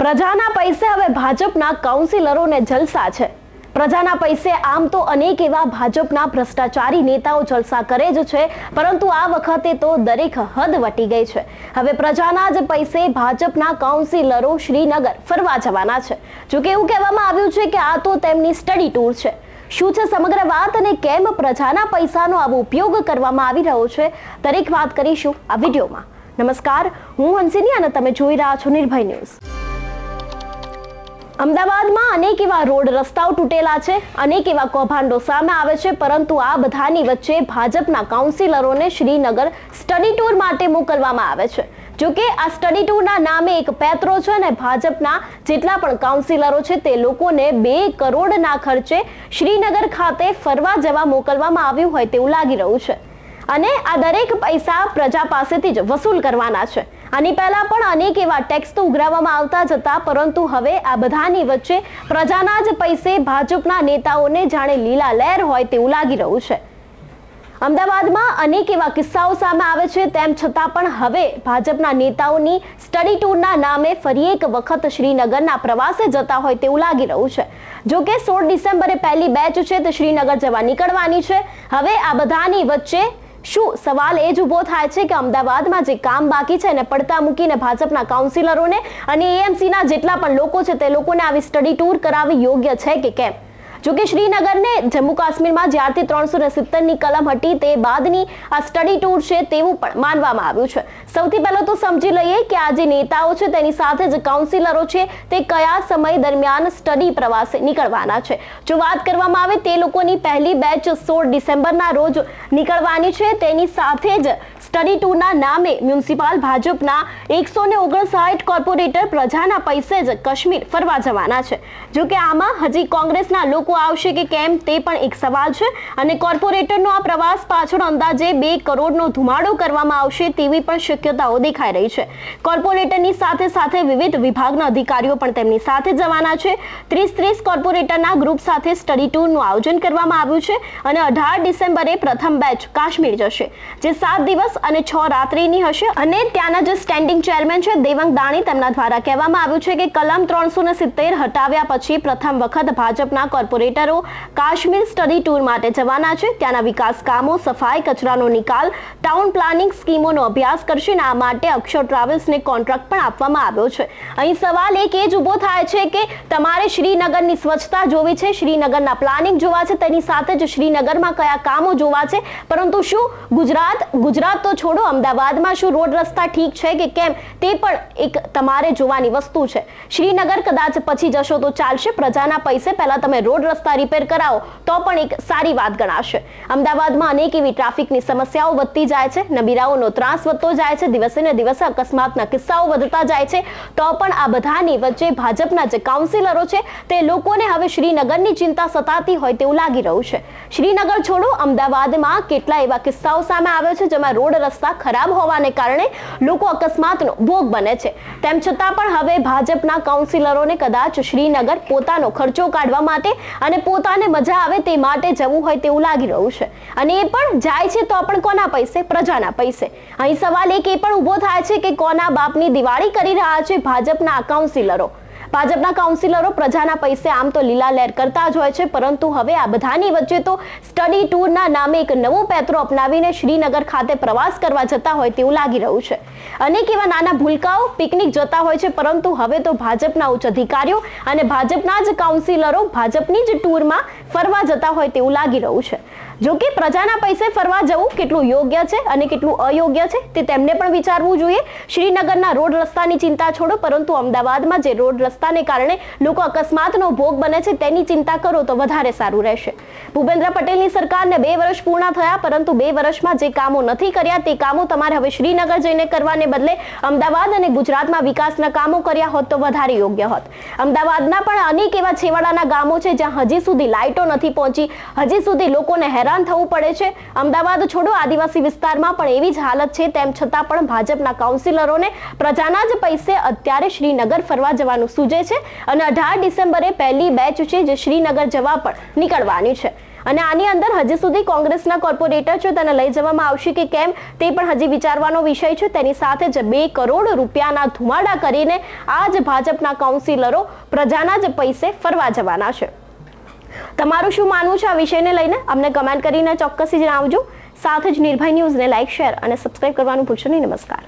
પ્રજાના પૈસે હવે ભાજપના કાઉન્સિલરોને જલસા છે. પ્રજાના પૈસે આમ તો અનેક એવા ભાજપના ભ્રષ્ટાચારી નેતાઓ જલસા કરે જ છે, પરંતુ આ વખતે તો દરેક હદ વટી ગઈ છે. હવે પ્રજાના જ પૈસે ભાજપના કાઉન્સિલરો શ્રીનગર ફરવા જવાના છે. જોકે એવું કહેવામાં આવ્યું છે કે આ તો તેમની સ્ટડી ટૂર છે. શું છે સમગ્ર વાત અને કેમ પ્રજાના પૈસાનો આવો ઉપયોગ કરવામાં આવી રહ્યો છે? દરેક વાત કરીશું આ વિડીયોમાં. નમસ્કાર, હું હંસિની અને તમે જોઈ રહ્યા છો નિર્ભય ન્યૂઝ. અમદાવાદમાં અનેક એવા રોડ રસ્તાઓ તૂટેલા છે. અનેક એવા કૌભાંડો સામે આવે છે, પરંતુ આ બધાની વચ્ચે ભાજપના કાઉન્સિલરોને શ્રીનગર સ્ટડી ટૂર માટે મોકલવામાં આવે છે. જો કે આ સ્ટડી ટૂરના નામે એક પેત્રો છે અને ભાજપના જેટલા પણ કાઉન્સિલરો છે તે લોકોને બે કરોડના ખર્ચે શ્રીનગર ખાતે ફરવા જવા મોકલવામાં આવ્યું હોય તેવું લાગી રહ્યું છે. અને આ દરેક પૈસા પ્રજા પાસેથી જ વસૂલ કરવાના છે. આની પહેલા પણ અનેક એવા ટેક્સ તો ઉઘરાવવામાં આવતા જ હતા પરંતુ હવે આ બધાની વચ્ચે પ્રજાના જ પૈસે ભાજપના નેતાઓને જાણે લીલા લહેર હોય તેવું લાગી રહ્યું છે. અમદાવાદમાં અનેક એવા કિસ્સાઓ સામે આવે છે, તેમ છતાં પણ હવે ભાજપના નેતાઓની સ્ટડી ટૂરના નામે ફરી એક વખત શ્રીનગરના પ્રવાસે જતા હોય તેવું લાગી રહ્યું છે. જો કે સોળ ડિસેમ્બરે પહેલી બેચ છે, તે શ્રીનગર જવા નીકળવાની છે. હવે આ બધાની વચ્ચે શું સવાલ એ જ ઊભો થાય છે કે અમદાવાદમાં જે કામ બાકી છે એને પડતા મૂકીને ભાજપના કાઉન્સિલરોને અને એએમસીના જેટલા પણ લોકો છે તે લોકોને આવી સ્ટડી ટૂર કરાવી યોગ્ય છે કે કેમ? જોકે શ્રીનગરને જમ્મુ કાશ્મીરમાં જ્યારથી ત્રણસો ને સિત્તેરની કલમ હતી તે બાદની આ સ્ટડી ટૂર છે તેવું પણ માનવામાં આવ્યું છે. સૌથી પહેલા તો સમજી લઈએ કે આ જે નેતાઓ છે તેની સાથે જ કાઉન્સિલરો છે તે કયા સમય દરમિયાન સ્ટડી પ્રવાસે નીકળવાના છે. જો વાત કરવામાં આવે તે લોકોની પહેલી બેચ સોળ ડિસેમ્બરના રોજ નીકળવાની છે. તેની સાથે જ સ્ટડી ટૂરના નામે મ્યુનિસિપાલ ભાજપના એકસો ને ઓગણસાઠ કોર્પોરેટર પ્રજાના પૈસે જ કાશ્મીર ફરવા જવાના છે. જોકે આમાં હજી કોંગ્રેસના લોકો આવશે કે કેમ તે પણ એક સવાલ છે. અને કોર્પોરેટરનો આ પ્રવાસ પાછળ અંદાજે બે કરોડનો ધુમાડો કરવામાં આવશે તેવી પણ શક્યતાઓ દેખાઈ રહી છે. કોર્પોરેટરની સાથે સાથે વિવિધ વિભાગના અધિકારીઓ પણ તેમની સાથે જવાના છે. ત્રીસ ત્રીસ કોર્પોરેટરના ગ્રુપ સાથે સ્ટડી ટૂરનું આયોજન કરવામાં આવ્યું છે અને અઢાર ડિસેમ્બરે પ્રથમ બેચ કાશ્મીર જશે, જે સાત દિવસ અને છ રાત્રિની હશે. અને ત્યાંના જે સ્ટેન્ડિંગ ચેરમેન છે, દેવંગ દાણી, તેમના દ્વારા કહેવામાં આવ્યું છે કે કલમ ત્રણસો સિત્તેર હટાવ્યા પછી પ્રથમ વખત ભાજપના કોર્પોરેટરો કાશ્મીર સ્ટડી ટૂર માટે જવાના છે. ત્યાંના વિકાસ કામો, સફાઈ, કચરાનો નિકાલ, ટાઉન પ્લાનિંગ સ્કીમોનો અભ્યાસ કરશે અને આ માટે અક્ષર ટ્રાવેલ્સને કોન્ટ્રાક્ટ પણ આપવામાં આવ્યો છે. અહીં સવાલ એક એ જ ઊભો થાય છે કે તમારે શ્રીનગરની સ્વચ્છતા જોવી છે? શ્રીનગરના પ્લાનિંગ જોવા છે? તેની સાથે જ શ્રીનગરમાં કયા કામો જોવા છે? પરંતુ શું ગુજરાત ગુજરાત તો છોડો, અમદાવાદમાં શું રોડ રસ્તા ઠીક છે કે કેમ? તે પણ એક તમારે જોવાની વસ્તુ છે. શ્રીનગર કદાચ પછી જશો તો ચાલશે. પ્રજાના પૈસે પહેલા તમે રોડ રસ્તા રિપેર કરાવો, તો પણ એક સારી વાત ગણાશે. અમદાવાદમાં અનેક એવી ટ્રાફિકની સમસ્યાઓ વધતી જાય છે, નબીરાઓનો ત્રાસ વધતો જાય છે, દિવસે ને દિવસે અકસ્માતના કિસ્સાઓ વધતા જાય છે. તો પણ આ બધાની વચ્ચે ભાજપના જે કાઉન્સિલરો છે, તે લોકોને હવે શ્રીનગરની ચિંતા સતાતી હોય તેવું લાગી રહ્યું છે. શ્રીનગર છોડો, અમદાવાદમાં કેટલા એવા કિસ્સાઓ સામે આવ્યો છે, જેમાં રોડ રસ્તા ખરાબ હોવાને કારણે લોકો અકસ્માતનો ભોગ બને છે. તેમ છતાં પણ હવે ભાજપના કાઉન્સિલરોને કદાચ શ્રીનગર પોતાનો ખર્ચો કાઢવા માટે અને પોતાને મજા આવે તે માટે જવું હોય તેવું લાગી રહ્યું છે. અને એ પણ જાય છે તો પણ કોના પૈસે? પ્રજાના પૈસે. અહીં સવાલ એક એ પણ ઊભો થાય છે કે કોના બાપની દિવાળી કરી રહ્યા છે ભાજપના કાઉન્સિલરો? ભાજપના કાઉન્સિલરો પ્રજાના પૈસે આમ તો લીલા લહેર કરતા જ હોય છે, પરંતુ હવે આ બધાની વચ્ચે તો સ્ટડી ટૂરના નામે એક નવો પેત્રો અપનાવીને શ્રીનગર ખાતે પ્રવાસ કરવા જતા હોય તેવું લાગી રહ્યું છે. અનેક એવા નાના ભૂલકાઓ પિકનિક જતા હોય છે, પરંતુ હવે તો ભાજપના ઉચ્ચ અધિકારીઓ અને ભાજપના જ કાઉન્સિલરો ભાજપની જ ટૂરમાં ફરવા જતા હોય તેવું લાગી રહ્યું છે. જો કે પ્રજાના પૈસે ફરવા જવું કેટલું યોગ્ય છે અને કેટલું અયોગ્ય છે, તે તેમને પણ વિચારવું જોઈએ. શ્રીનગરના રોડ રસ્તાની ચિંતા છોડો, પરંતુ અમદાવાદમાં જે રોડ રસ્તાને કારણે લોકો અકસ્માતનો ભોગ બને છે, તેની ચિંતા કરો તો વધારે સારું રહેશે. ભૂપેન્દ્ર પટેલની સરકારને બે વર્ષ પૂર્ણ થયા, પરંતુ બે વર્ષમાં જે કામો નથી કર્યા, તે કામો તમારે હવે શ્રીનગર જઈને કરવાને બદલે અમદાવાદ અને ગુજરાતમાં વિકાસના કામો કર્યા હોત તો વધારે યોગ્ય હોત. અમદાવાદના પણ અનેક એવા છેવાડાના ગામો છે, જ્યાં હજી સુધી લાઇટો નથી પહોંચી, હજી સુધી લોકોને હેરાન થવું પડે છે. અમદાવાદ છોડો, આદિવાસી વિસ્તારમાં પણ એવી જ હાલત છે, તેમ છતાં પણ ભાજપના કાઉન્સિલરોને પ્રજાના જ પૈસે અત્યારે શ્રીનગર ફરવા જવાનું સૂજે છે અને અઢાર ડિસેમ્બરે પહેલી બેચ છે જે શ્રીનગર જવા પણ નીકળવાની છે. અને આની અંદર હજી સુધી કોંગ્રેસના કોર્પોરેટર છે, તેને લઈ જવામાં આવશે કે કેમ તે પણ હજી વિચારવાનો વિષય છે. તેની સાથે જ બે કરોડ રૂપિયાના ધુમાડા કરીને આ જ ભાજપના કાઉન્સિલરો પ્રજાના જ પૈસે ફરવા જવાના છે. તમારું શું માનવું છે આ વિષયને લઈને? અમને કમેન્ટ કરીને ચોક્કસથી જણાવજો. સાથે જ નિર્ભય ન્યૂઝને લાઇક શેર અને સબસ્ક્રાઇબ કરવાનું ભૂલશો નહીં. નમસ્કાર.